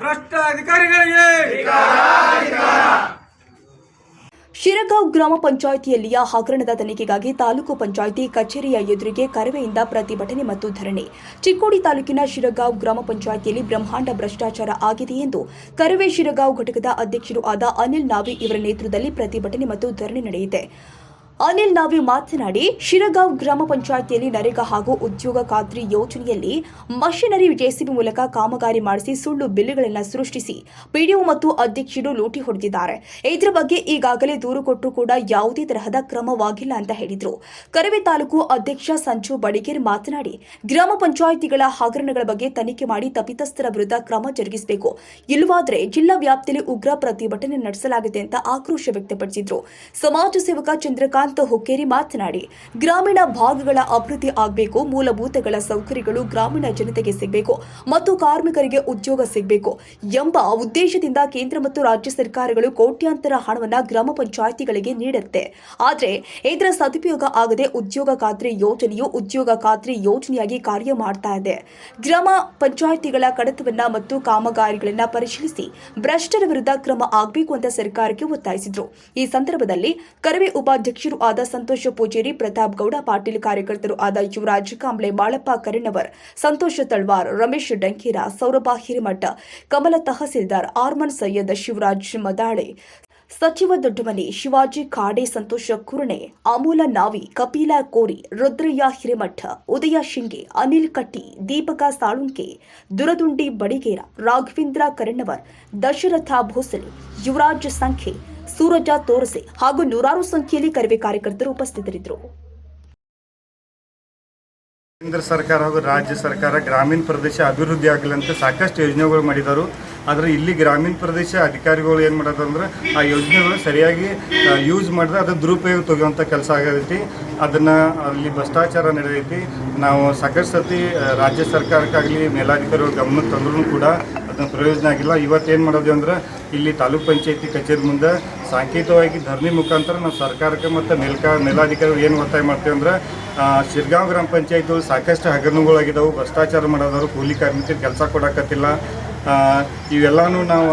ಭ್ರಷ್ಟ ಅಧಿಕಾರಿಗಳಿಗೆ ಶಿರಗಾಂವ್ ಗ್ರಾಮ ಪಂಚಾಯಿತಿಯಲ್ಲಿಯ ಹಗರಣದ ತನಿಖೆಗಾಗಿ ತಾಲೂಕು ಪಂಚಾಯಿತಿ ಕಚೇರಿಯ ಎದುರಿಗೆ ಕರವೆಯಿಂದ ಪ್ರತಿಭಟನೆ ಮತ್ತು ಧರಣಿ. ಚಿಕ್ಕೋಡಿ ತಾಲೂಕಿನ ಶಿರಗಾಂವ್ ಗ್ರಾಮ ಪಂಚಾಯಿತಿಯಲ್ಲಿ ಬ್ರಹ್ಮಾಂಡ ಭ್ರಷ್ಟಾಚಾರ ಆಗಿದೆ ಎಂದು ಕರವೆ ಶಿರಗಾಂವ್ ಘಟಕದ ಅಧ್ಯಕ್ಷರು ಆದ ಅನಿಲ್ ನಾವಿ ಇವರ ನೇತೃತ್ವದಲ್ಲಿ ಪ್ರತಿಭಟನೆ ಮತ್ತು ಧರಣಿ ನಡೆಯಿತು. ಅನಿಲ್ ನಾವಿ ಮಾತನಾಡಿ, ಶಿರಗಾಂವ್ ಗ್ರಾಮ ಪಂಚಾಯಿತಿಯಲ್ಲಿ ನರೇಗಾ ಹಾಗೂ ಉದ್ಯೋಗ ಖಾತ್ರಿ ಯೋಜನೆಯಲ್ಲಿ ಮಷಿನರಿ ಜೆಸಿಬಿ ಮೂಲಕ ಕಾಮಗಾರಿ ಮಾಡಿಸಿ ಸುಳ್ಳು ಬಿಲ್ಗಳನ್ನು ಸೃಷ್ಟಿಸಿ ಪಿಡಿಒ ಮತ್ತು ಅಧ್ಯಕ್ಷರು ಲೂಟಿ ಹೊಡೆದಿದ್ದಾರೆ. ಇದರ ಬಗ್ಗೆ ಈಗಾಗಲೇ ದೂರು ಕೊಟ್ಟರು ಕೂಡ ಯಾವುದೇ ತರಹದ ಕ್ರಮವಾಗಿಲ್ಲ ಅಂತ ಹೇಳಿದರು. ಕರವೆ ತಾಲೂಕು ಅಧ್ಯಕ್ಷ ಸಂಜು ಬಡಿಗೇರ್ ಮಾತನಾಡಿ, ಗ್ರಾಮ ಪಂಚಾಯಿತಿಗಳ ಹಗರಣಗಳ ಬಗ್ಗೆ ತನಿಖೆ ಮಾಡಿ ತಪ್ಪಿತಸ್ಥರ ವಿರುದ್ಧ ಕ್ರಮ ಜರುಗಿಸಬೇಕು. ಇಲ್ಲವಾದರೆ ಜಿಲ್ಲಾ ವ್ಯಾಪ್ತಿಯಲ್ಲಿ ಉಗ್ರ ಪ್ರತಿಭಟನೆ ನಡೆಸಲಾಗಿದೆ ಅಂತ ಆಕ್ರೋಶ ವ್ಯಕ್ತಪಡಿಸಿದರು. ಸಮಾಜ ಸೇವಕ ಚಂದ್ರಕಾಂತ್ ಹುಕ್ಕೇರಿ ಮಾತನಾಡಿ, ಗ್ರಾಮೀಣ ಭಾಗಗಳ ಅಭಿವೃದ್ಧಿ ಆಗಬೇಕು, ಮೂಲಭೂತಗಳ ಸೌಕರ್ಯಗಳು ಗ್ರಾಮೀಣ ಜನತೆಗೆ ಸಿಗಬೇಕು ಮತ್ತು ಕಾರ್ಮಿಕರಿಗೆ ಉದ್ಯೋಗ ಸಿಗಬೇಕು ಎಂಬ ಉದ್ದೇಶದಿಂದ ಕೇಂದ್ರ ಮತ್ತು ರಾಜ್ಯ ಸರ್ಕಾರಗಳು ಕೋಟ್ಯಾಂತರ ಹಣವನ್ನು ಗ್ರಾಮ ಪಂಚಾಯಿತಿಗಳಿಗೆ ನೀಡುತ್ತೆ. ಆದರೆ, ಇದರ ಸದುಪಯೋಗ ಆಗದೆ ಉದ್ಯೋಗ ಖಾತ್ರಿ ಯೋಜನೆಯು ಉದ್ಯೋಗ ಖಾತ್ರಿ ಯೋಜನೆಯಾಗಿ ಕಾರ್ಯ ಮಾಡ್ತಾ ಇದೆ. ಗ್ರಾಮ ಪಂಚಾಯಿತಿಗಳ ಕಡತವನ್ನ ಮತ್ತು ಕಾಮಗಾರಿಗಳನ್ನ ಪರಿಶೀಲಿಸಿ ಭ್ರಷ್ಟರ ವಿರುದ್ಧ ಕ್ರಮ ಆಗಬೇಕು ಅಂತ ಸರ್ಕಾರಕ್ಕೆ ಒತ್ತಾಯಿಸಿದ್ರು. ಈ ಸಂದರ್ಭದಲ್ಲಿ ಕರವೇ ಉಪಾಧ್ಯಕ್ಷರು ಆದ ಸಂತೋಷ ಪೂಜೇರಿ, ಪ್ರತಾಪ್ ಗೌಡ, ಪಾಟೀಲ್ ಕಾರ್ಯಕರ್ತರು ಆದ ಯುವರಾಜ್ ಕಾಂಬ್ಳೆ, ಬಾಳಪ್ಪ ಕರಿಣವರ್ ಸಂತೋಷ ತಳ್ವಾರ್, ರಮೇಶ್ ಡಂಕೀರ, ಸೌರಭ ಹಿರಿಮಠ, ಕಮಲ ತಹಸೀಲ್ದಾರ್, ಆರ್ಮನ್ ಸೈಯದ್ ಶಿವರಾಜ್ ಮದಾಳೆ, ಸಚಿವ ದೊಡ್ಡಮನಿ, ಶಿವಾಜಿ ಖಾಡೆ ಸಂತೋಷ ಕುರುಣೆ, ಅಮೂಲ ನಾವಿ, ಕಪಿಲ ಕೋರಿ, ರುದ್ರಯ್ಯ ಹಿರೇಮಠ, ಉದಯ ಶಿಂಗೆ, ಅನಿಲ್ ಕಟ್ಟಿ, ದೀಪಕ ಸಾಳುಂಕೆ, ದುರದುಂಡಿ ಬಡಿಗೇರ, ರಾಘವೇಂದ್ರ ಕರಣವರ್ ದಶರಥ ಭೋಸಲೆ, ಯುವರಾಜ್ ಸಂಖ್ಯೆ ಸೂರಜ ತೋರಸೆ ಹಾಗೂ ನೂರಾರು ಸಂಖ್ಯೆಯಲ್ಲಿ ಕರವೇ ಕಾರ್ಯಕರ್ತರು ಉಪಸ್ಥಿತರಿದ್ದರು. ಕೇಂದ್ರ ಸರ್ಕಾರ ಹಾಗೂ ರಾಜ್ಯ ಸರ್ಕಾರ ಗ್ರಾಮೀಣ ಪ್ರದೇಶ ಅಭಿವೃದ್ಧಿ ಆಗಲಂತೆ ಸಾಕಷ್ಟು ಯೋಜನೆಗಳು ಮಾಡಿದರು. ಆದರೆ ಇಲ್ಲಿ ಗ್ರಾಮೀಣ ಪ್ರದೇಶ ಅಧಿಕಾರಿಗಳು ಏನು ಮಾಡೋದಂದ್ರೆ ಆ ಯೋಜನೆಗಳು ಸರಿಯಾಗಿ ಯೂಸ್ ಮಾಡಿದ್ರೆ ಅದು ದುರುಪಯೋಗ ತೆಗೆಯುವಂಥ ಕೆಲಸ ಆಗೈತಿ. ಅದನ್ನು ಅಲ್ಲಿ ಭ್ರಷ್ಟಾಚಾರ ನಡೆದೈತಿ. ನಾವು ಸಾಕಷ್ಟು ಸತಿ ರಾಜ್ಯ ಸರ್ಕಾರಕ್ಕಾಗಲಿ ಮೇಲಾಧಿಕಾರಿಗಳು ಗಮನಕ್ಕೆ ತಂದ್ರೂ ಕೂಡ ಪ್ರಯೋಜನ ಆಗಿಲ್ಲ. ಇವತ್ತು ಏನು ಮಾಡೋದು ಅಂದ್ರೆ ಇಲ್ಲಿ ತಾಲೂಕ್ ಪಂಚಾಯತಿ ಕಚೇರಿ ಮುಂದೆ ಸಾಂಕೇತಿಕವಾಗಿ ಧರಣಿ ಮುಖಾಂತರ ನಾವು ಸರ್ಕಾರಕ್ಕೆ ಮತ್ತು ಮೇಲ್ಕಾ ಮೇಲಾಧಿಕಾರಿಗಳು ಏನು ಒತ್ತಾಯ ಮಾಡ್ತೀವಿ ಅಂದ್ರೆ ಶಿರ್ಗಾಂವ್ ಗ್ರಾಮ ಪಂಚಾಯತಿಗಳು ಸಾಕಷ್ಟು ಹಗರಣಗಳಾಗಿದ್ದಾವೆ ಭ್ರಷ್ಟಾಚಾರ ಮಾಡೋದವರು ಕೂಲಿ ಕಾರ್ಮಿಕರಿಗೆ ಕೆಲಸ ಕೊಡಕತ್ತಿಲ್ಲ. ಇವೆಲ್ಲನೂ ನಾವು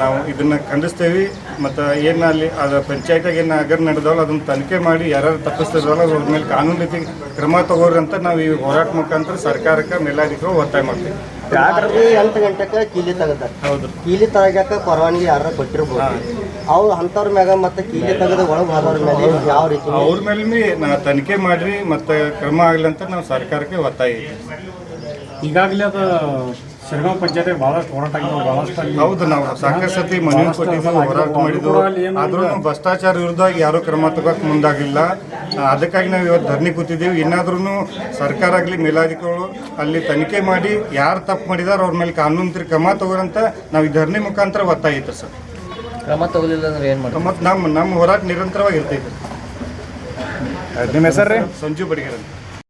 ನಾವು ಇದನ್ನು ಖಂಡಿಸ್ತೇವೆ. ಮತ್ತು ಏನು ಅಲ್ಲಿ, ಅದು ಪಂಚಾಯತಾಗ ಏನು ಹಗರಣ ನಡೆದವಲ್ಲ, ಅದನ್ನು ತನಿಖೆ ಮಾಡಿ ಯಾರು ತಪ್ಪಿಸ್ತಿರಲ್ಲ ಅವ್ರ ಮೇಲೆ ಕಾನೂನು ರೀತಿ ಕ್ರಮ ತಗೋರಿ ಅಂತ ನಾವು ಈ ಹೋರಾಟ ಮುಖಾಂತರ ಸರ್ಕಾರಕ್ಕೆ ಮೇಲಾಧಿಕಾರ ಒತ್ತಾಯ ಮಾಡ್ತೀವಿ. ರಾತ್ರಿ ಎಂಟು ಗಂಟೆಗೆ ಕೀಲಿ ತೆಗದಾರ ಹೌದು. ಕೀಲಿ ತೆಗ್ಯಾಕ ಪರವಾನಗಿ ಯಾರು ಕೊಟ್ಟಿರ್ಬೋದು. ಅವ್ರು ಅಂಥವ್ರ ಮ್ಯಾಗ ಮತ್ತೆ ಕೀಲಿ ತೆಗೆದು ಒಳಗೆ ಹೋದವ್ರ ಮೇಲೆ ಯಾವ ರೀತಿ ಅವ್ರ ಮೇಲೆ ನಾ ತನಿಖೆ ಮಾಡ್ರಿ ಮತ್ತೆ ಕ್ರಮ ಆಗ್ಲಿ ಅಂತ ನಾವು ಸರ್ಕಾರಕ್ಕೆ ಒತ್ತಾಯ ಈಗಾಗಲೇ ಅದು ಶಿರಗಾಂವ್ ಪಂಚಾಯತ್ ಬಹಳಷ್ಟು ಹೋರಾಟ ಆಗಿದ್ದಾವೆ ಬಹಳಷ್ಟು ಅಲ್ಲಿ ಹೌದು ನಾವು ಸಾಕಷ್ಟು ಸತಿ ಮನವಿ ಕೊಟ್ಟಿದ್ವಿ ಹೋರಾಟ ಮಾಡಿದ್ವು ಆದ್ರೂ ಭ್ರಷ್ಟಾಚಾರ ವಿರುದ್ಧ ಯಾರೂ ಕ್ರಮ ತಗೋಕ್ ಮುಂದಾಗಿಲ್ಲ. ಅದಕ್ಕಾಗಿ ನಾವು ಇವತ್ತು ಧರಣಿ ಕೂತಿದ್ದೀವಿ. ಇನ್ನಾದ್ರೂ ಸರ್ಕಾರ ಆಗಲಿ ಮೇಲಾಧಿಕಾರಿಗಳು ಅಲ್ಲಿ ತನಿಖೆ ಮಾಡಿ ಯಾರು ತಪ್ಪು ಮಾಡಿದಾರ ಅವ್ರ ಮೇಲೆ ಕಾನೂನು ಕ್ರಮ ತಗೋರಂತ ನಾವು ಈ ಧರಣಿ ಮುಖಾಂತರ ಒತ್ತಾಯ ಸರ್. ಕ್ರಮ ತಗೋಲಿಲ್ಲ ಅಂದ್ರೆ ಏನು ಮಾಡ್ತೀವಿ ಮತ್ತು ನಮ್ಮ ನಮ್ಮ ಹೋರಾಟ ನಿರಂತರವಾಗಿ ಇರ್ತೈತೆ. ನಿಮ್ಮ ಹೆಸರು ರೀ? ಸಂಜು ಬಡಿಗೆರ್